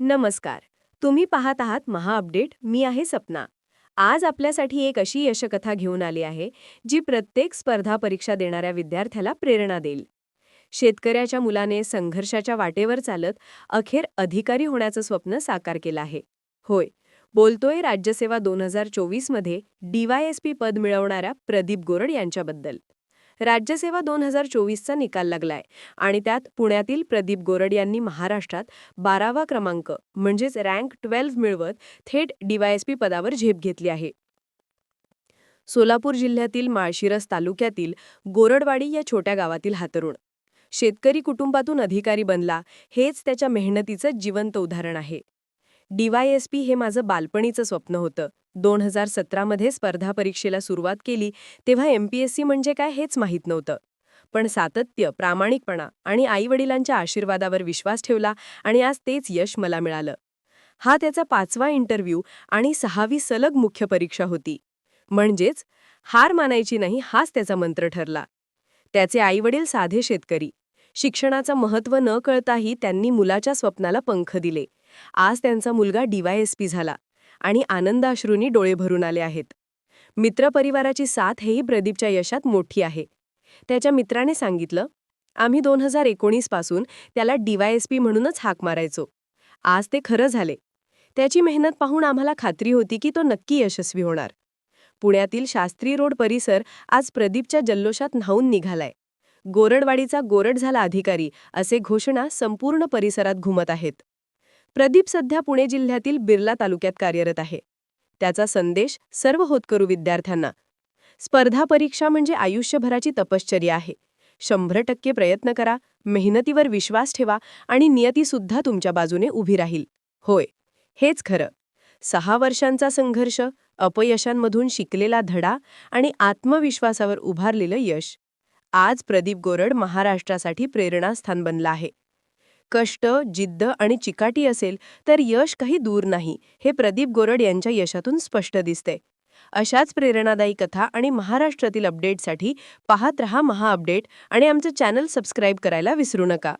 नमस्कार. तुम्ही पाहत आहात महा अपडेट. मी आहे सपना. आज आपल्यासाठी एक अशी यशकथा घेऊन आली आहे जी प्रत्येक स्पर्धा परीक्षा देणाऱ्या विद्यार्थ्याला प्रेरणा देईल. शेतकऱ्याच्या मुलाने संघर्षाच्या वाटेवर चालत अखेर अधिकारी होण्याचं स्वप्न साकार केलं आहे. होय बोलतोय राज्यसेवा दोन हजार चोवीसमध्ये डीवायएसपी पद मिळवणाऱ्या प्रदीप गोरड यांच्याबद्दल. राज्यसेवा दोन हजार चोवीसचा निकाल लागलाय. आणि त्यात पुण्यातील प्रदीप गोरड यांनी महाराष्ट्रात बारावा क्रमांक म्हणजेच रँक ट्वेल्व्ह मिळवत थेट डीवायएसपी पदावर झेप घेतली आहे. सोलापूर जिल्ह्यातील माळशिरस तालुक्यातील गोरडवाडी या छोट्या गावातील हा तरुण शेतकरी कुटुंबातून अधिकारी बनला हेच त्याच्या मेहनतीचं जिवंत उदाहरण आहे. डीवायएसपी हे माझं बालपणीचं स्वप्न होतं. दोन हजार सतरामध्ये स्पर्धा परीक्षेला सुरुवात केली तेव्हा एमपीएससी म्हणजे काय हेच माहीत नव्हतं. पण सातत्य प्रामाणिकपणा आणि आईवडिलांच्या आशीर्वादावर विश्वास ठेवला आणि आज तेच यश मला मिळालं. हा त्याचा पाचवा इंटरव्ह्यू आणि सहावी सलग मुख्य परीक्षा होती. म्हणजेच हार मानायची नाही हाच त्याचा मंत्र ठरला. त्याचे आईवडील साधे शेतकरी. शिक्षणाचं महत्त्व न कळताही त्यांनी मुलाच्या स्वप्नाला पंख दिले. आज त्यांचा मुलगा डीवायएसपी झाला. आणि आनंदाश्रूंनी डोळे भरून आले आहेत. मित्रपरिवाराची साथ हेही प्रदीपच्या यशात मोठी आहे. त्याच्या मित्राने सांगितलं आम्ही दोन हजार एकोणीसपासून त्याला डीवायएसपी म्हणूनच हाक मारायचो. आज ते खरं झाले. त्याची मेहनत पाहून आम्हाला खात्री होती की तो नक्की यशस्वी होणार. पुण्यातील शास्त्री रोड परिसर आज प्रदीपच्या जल्लोषात न्हावून निघालाय. गोरडवाडीचा गोरड झाला अधिकारी असे घोषणा संपूर्ण परिसरात घुमत आहेत. प्रदीप सध्या पुणे जिल्ह्यातील बिर्ला तालुक्यात कार्यरत आहे. त्याचा संदेश सर्व होतकरू विद्यार्थ्यांना. स्पर्धा परीक्षा म्हणजे आयुष्यभराची तपश्चर्या आहे. शंभर टक्के प्रयत्न करा मेहनतीवर विश्वास ठेवा आणि नियतीसुद्धा तुमच्या बाजूने उभी राहील. होय हेच खरं. सहा वर्षांचा संघर्ष अपयशांमधून शिकलेला धडा आणि आत्मविश्वासावर उभारलेलं यश. आज प्रदीप गोरड महाराष्ट्रासाठी प्रेरणास्थान बनला आहे. कष्ट जिद्द आणि चिकाटी असेल तर यश काही दूर नाही हे प्रदीप गोरड यांच्या यशातून स्पष्ट दिसते. अशाच प्रेरणादायी कथा आणि महाराष्ट्रातील अपडेटसाठी पाहत रहा महा अपडेट आणि आमचं चॅनल सबस्क्राईब करायला विसरू नका.